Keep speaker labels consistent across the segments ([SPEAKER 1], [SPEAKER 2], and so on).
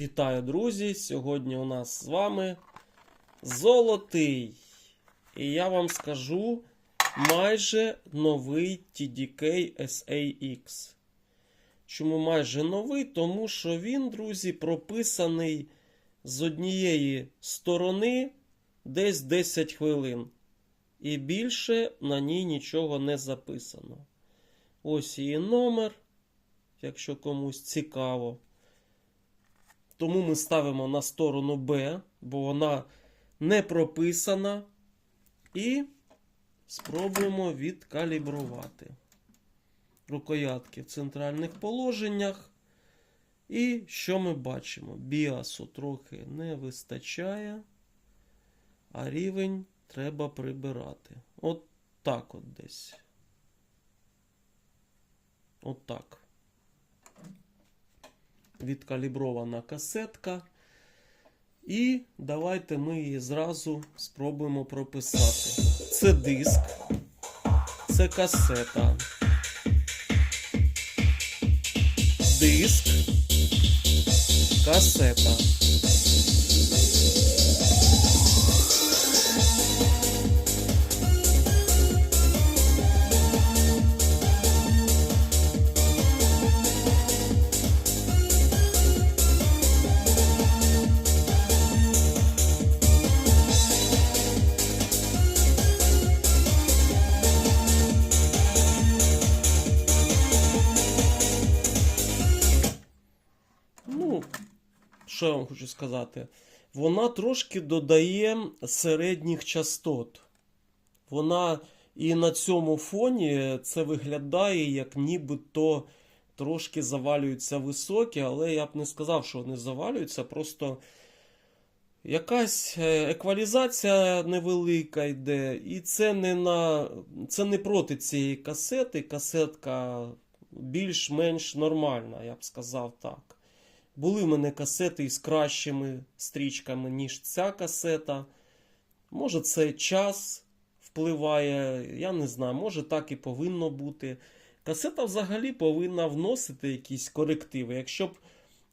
[SPEAKER 1] Вітаю, друзі! Сьогодні у нас з вами золотий. І я вам скажу майже новий TDK SAX. Чому майже новий? Тому що він, друзі, прописаний з однієї сторони десь 10 хвилин. І більше на ній нічого не записано. Ось її номер, якщо комусь цікаво. Тому ми ставимо на сторону Б, бо вона не прописана. І спробуємо відкалібрувати рукоятки в центральних положеннях. І що ми бачимо? Біасу трохи не вистачає, а рівень треба прибирати. От так от десь. От так відкалібрована касетка. І давайте ми її зразу спробуємо прописати. Це диск, це касета. Диск, касета. Ну, що я вам хочу сказати? Вона трошки додає середніх частот. Вона і на цьому фоні це виглядає, як нібито трошки завалюються високі, але я б не сказав, що вони завалюються. Просто якась е, еквалізація невелика йде. І це не, на... це не проти цієї касети. Касетка більш-менш нормальна, я б сказав так. Були в мене касети із кращими стрічками, ніж ця касета. Може, це час впливає, я не знаю, може так і повинно бути. Касета взагалі повинна вносити якісь корективи. Якщо б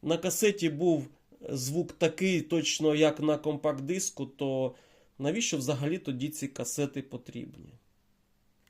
[SPEAKER 1] на касеті був звук такий, точно як на компакт-диску, то навіщо взагалі тоді ці касети потрібні?